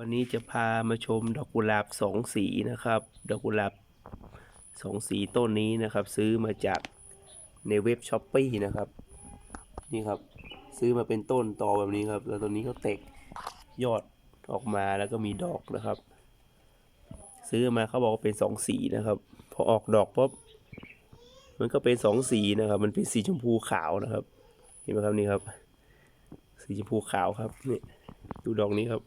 วันนี้จะพามาชมดอกกุหลาบสองสีนะครับ ดอกกุหลาบสองสีต้นนี้นะครับ ซื้อมาจากในเว็บช้อปปีนะครับ นี่ครับซื้อมาเป็นต้นตอแบบนี้ครับ แล้วตัวนี้ก็เตกยอดออกมาแล้วก็มีดอกนะครับ ซื้อมาเขาบอกว่าเป็นสองสีนะครับ พอออกดอกปุ๊บมันก็เป็นสองสีนะครับ มันเป็นสีชมพูขาวนะครับ เห็นไหมครับนี่ครับ สีชมพูขาวครับนี่ดูดอกนี้ครับ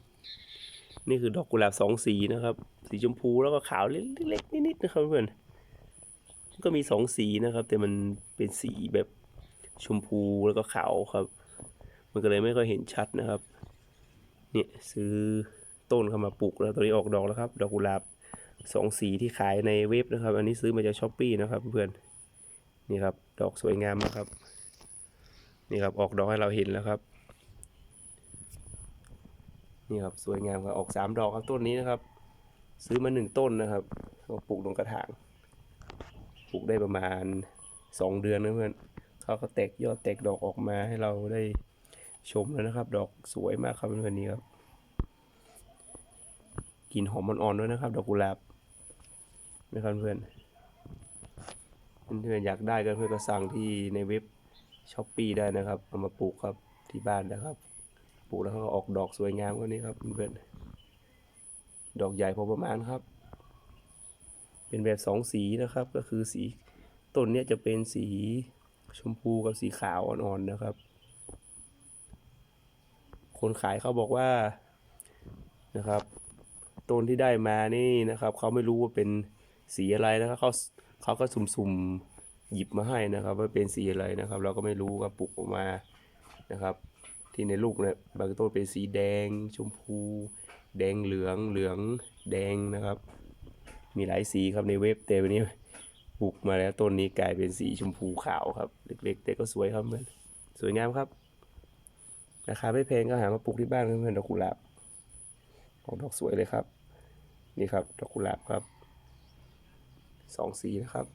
นี่คือดอกกุหลาบสองสีนะครับ สีชมพูแล้วก็ขาวเล็กๆนิดๆนะครับเพื่อนก็มีสองสีนะครับ แต่มันเป็นสีแบบชมพูแล้วก็ขาวครับ มันก็เลยไม่ค่อยเห็นชัดนะครับ เนี่ยซื้อต้นเข้ามาปลูกแล้วตอนนี้ออกดอกแล้วครับ ดอกกุหลาบสองสีที่ขายในเว็บนะครับ อันนี้ซื้อมาจากช้อปปี้นะครับเพื่อนนี่ครับ ดอกสวยงามนะครับ นี่ครับออกดอกให้เราเห็นแล้วครับ นี่ครับสวยงามครับออกสามดอกครับต้นนี้นะครับ ซื้อมาหนึ่งต้นนะครับก็ปลูกลงกระถางปลูกได้ประมาณสองเดือนนะเพื่อนเขาก็แตกยอดแตกดอกออกมาให้เราได้ชมแล้วนะครับ ดอกสวยมากครับเพื่อนๆนี้ครับกลิ่นหอมอ่อนๆด้วยนะครับ ดอกกุหลาบนะครับเพื่อนเพื่อนๆอยากได้ก็เพื่อนก็สั่งที่ในเว็บช้อปปีได้นะครับเอามาปลูกครับที่บ้านนะครับ ปลูกแล้วเขาก็ออกดอกสวยงามกว่านี้ครับเพื่อนดอกใหญ่พอประมาณครับ เป็นแบบสองสีนะครับ ก็คือสีต้นเนี้ยจะเป็นสีชมพูกับสีขาวอ่อนๆนะครับ คนขายเขาบอกว่านะครับต้นที่ได้มานี่นะครับเขาไม่รู้ว่าเป็นสีอะไรนะครับเขาเขาก็สุ่มๆหยิบมาให้นะครับ ว่าเป็นสีอะไรนะครับ เราก็ไม่รู้ก็ปลูกออกมานะครับ ที่ในลูกเนี่ยบางต้นเป็นสีแดง ชมพู แดงเหลืองเหลืองแดงนะครับ มีหลายสีครับในเว็บแต่วันนี้ปลูกมาแล้วต้นนี้กลายเป็นสีชมพูขาวครับเล็กๆ แต่ก็สวยครับเพื่อนสวยงามครับราคาไม่แพงก็หามาปลูกที่บ้านเพื่อนๆดอกกุหลาบออกดอกสวยเลยครับ นี่ครับดอกกุหลาบครับสองสีนะครับ